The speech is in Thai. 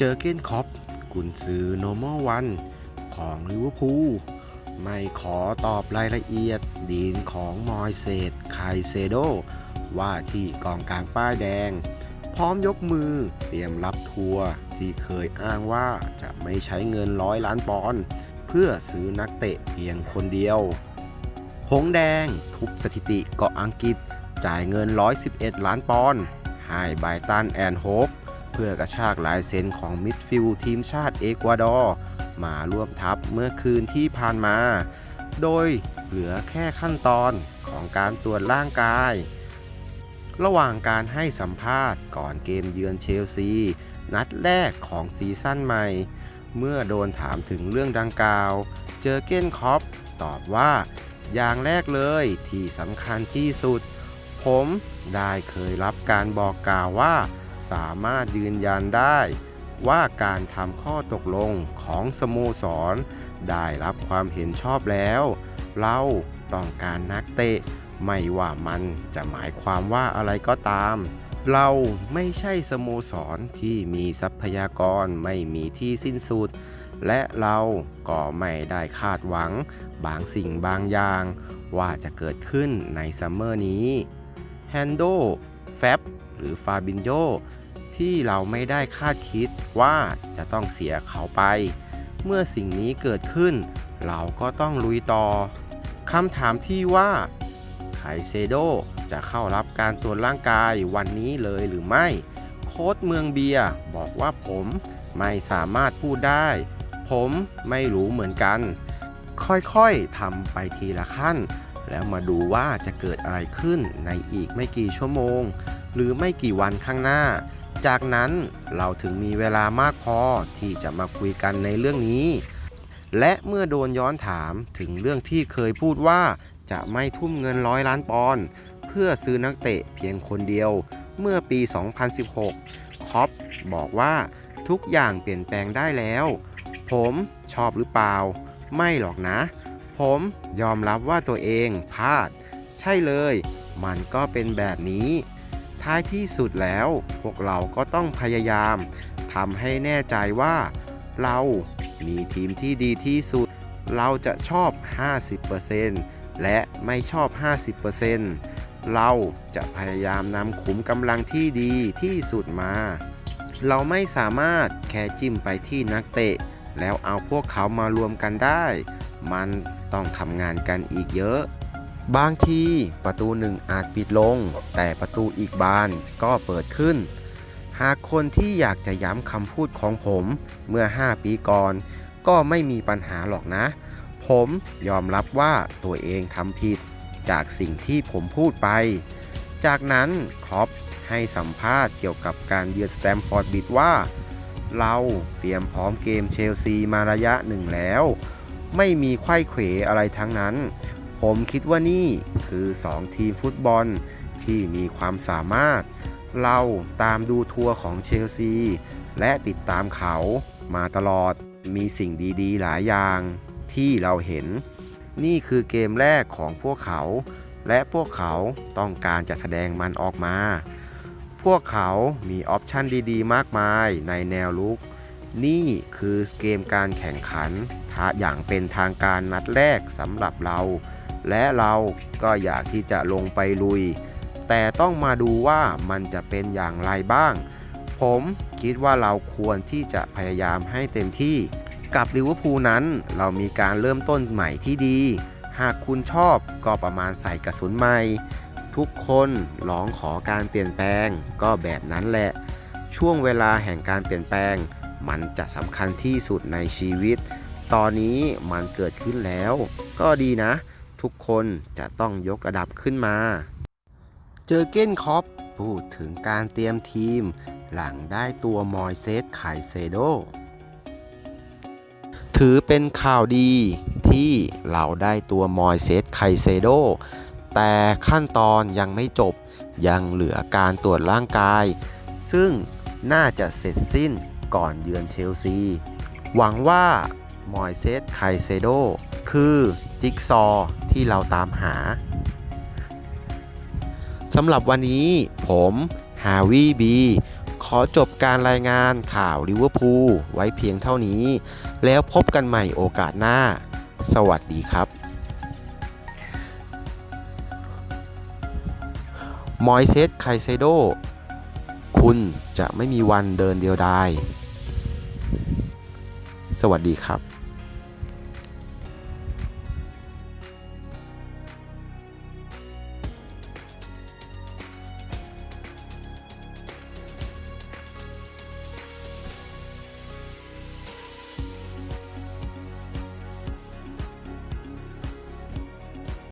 เจอเก้นคอปกุนซือโนมอวันของลิเวอร์พูลไม่ขอตอบรายละเอียดดีนของมอยเซตไคเซโด ว่าที่กองกลางป้ายแดง พร้อมยกมือเตรียมรับทัวร์ที่เคยอ้างว่าจะไม่ใช้เงินร้อยล้านปอนด์เพื่อซื้อนักเตะเพียงคนเดียว หงแดงทุบสถิติเกาะอังกฤษจ่ายเงิน 111 ล้านปอนด์ให้ไบตันแอนโฮป เพื่อกระชากลายเซ็นของมิดฟิลด์ทีมชาติเอกวาดอร์มาร่วมทัพเมื่อคืนที่ผ่านมา โดยเหลือแค่ขั้นตอนของการตรวจร่างกาย ระหว่างการให้สัมภาษณ์ก่อนเกมเยือนเชลซี นัดแรกของซีซั่นใหม่ เมื่อโดนถามถึงเรื่องดังกล่าว เจอเก้นคอปตอบว่า อย่างแรกเลยที่สำคัญที่สุด ผมได้เคยรับการบอกกล่าวว่า สามารถยืนยันได้ว่าการทำข้อตกลงของสโมสร ได้รับความเห็นชอบแล้ว เราต้องการนักเตะ ไม่ว่ามันจะหมายความว่าอะไรก็ตาม เราไม่ใช่สโมสรที่มีทรัพยากรไม่มีที่สิ้นสุด และเราก็ไม่ได้คาดหวังบางสิ่งบางอย่าง ว่าจะเกิดขึ้นในซัมเมอร์นี้แฮนโดแฟบ หรือฟาบินโยที่เราไม่ได้คาดคิดว่าจะต้องเสียเขาไป เมื่อสิ่งนี้เกิดขึ้น เราก็ต้องลุยต่อคำถามที่ว่าไคเซโดจะเข้ารับการตรวจร่างกายวันนี้เลยหรือไม่ โค้ดเมืองเบียบอกว่าผมไม่สามารถพูดได้ ผมไม่รู้เหมือนกัน ค่อยๆทำไปทีละขั้น แล้วมาดูว่าจะเกิดอะไรขึ้นในอีกไม่กี่ชั่วโมง หรือไม่กี่วันข้างหน้า จากนั้นเราถึงมีเวลามากพอที่จะมาคุยกันในเรื่องนี้ และเมื่อโดนย้อนถามถึงเรื่องที่เคยพูดว่าจะไม่ทุ่มเงินร้อยล้านปอนด์เพื่อซื้อนักเตะเพียงคนเดียว เมื่อปี 2016 คอปบอกว่าทุกอย่างเปลี่ยนแปลงได้แล้ว ผมชอบหรือเปล่า ไม่หรอกนะ ผมยอมรับว่าตัวเองพลาด ใช่เลย มันก็เป็นแบบนี้ ท้ายที่สุดแล้ว พวกเราก็ต้องพยายามทำให้แน่ใจว่า เรามีทีมที่ดีที่สุด เราจะชอบ 50%และไม่ชอบ 50%เราจะพยายามนำขุมกำลังที่ดีที่สุดมา เราไม่สามารถแค่จิ้มไปที่นักเตะ แล้วเอาพวกเขามารวมกันได้ มันต้องทำงานกันอีกเยอะ บางทีประตูหนึ่งอาจปิดลง แต่ประตูอีกบานก็เปิดขึ้น หากคนที่อยากจะย้ำคำพูดของผมเมื่อ 5 ปีก่อน ก็ไม่มีปัญหาหรอกนะ ผมยอมรับว่าตัวเองทำผิด จากสิ่งที่ผมพูดไป จากนั้นคอปให้สัมภาษณ์เกี่ยวกับการเยือนสแตมฟอร์ดบิดว่า เราเตรียมพร้อมเกมเชลซีมาระยะหนึ่งแล้ว ไม่มีไข้เขวอะไรทั้งนั้น ผมคิดว่านี่คือ 2 ทีมฟุตบอลที่มีความสามารถ เราตามดูทัวร์ของเชลซี และติดตามเขามาตลอดมีสิ่งดีๆ หลายอย่างที่เราเห็น นี่คือเกมแรกของพวกเขา และพวกเขาต้องการจะแสดงมันออกมา พวกเขามีออปชันดีๆ มากมายในแนวลุก นี่คือเกมการแข่งขันท้าอย่างเป็นทางการนัดแรกสำหรับเรา และเราก็อยากที่จะลงไปลุย แต่ต้องมาดูว่ามันจะเป็นอย่างไรบ้าง ผมคิดว่าเราควรที่จะพยายามให้เต็มที่ กับลิเวอร์พูลนั้น เรามีการเริ่มต้นใหม่ที่ดี หากคุณชอบก็ประมาณใส่กระสุนใหม่ ทุกคนร้องขอการเปลี่ยนแปลงก็แบบนั้นแหละ ช่วงเวลาแห่งการเปลี่ยนแปลง มันจะสำคัญที่สุดในชีวิต ตอนนี้มันเกิดขึ้นแล้ว ก็ดีนะ ทุกคนจะต้องยกระดับขึ้นมา เจอเก้นคอปพูดถึงการเตรียมทีม หลังได้ตัวมอยเซสไคเซโด ถือเป็นข่าวดีที่เราได้ตัวมอยเซสไคเซโด แต่ขั้นตอนยังไม่จบยังเหลือการตรวจร่างกาย ซึ่งน่าจะเสร็จสิ้นก่อนเยือนเชลซี หวังว่ามอยเซสไคเซโด คือ จิ๊กซอที่เราตามหาสำหรับวันนี้ผมฮาวิบีขขอจบการรายงานข่าวลิเวอร์พูลไว้เพียงเท่านี้ แล้วพบกันใหม่โอกาสหน้า สวัสดีครับ มอยเซสไคเซโด คุณจะไม่มีวันเดินเดียวดาย สวัสดีครับ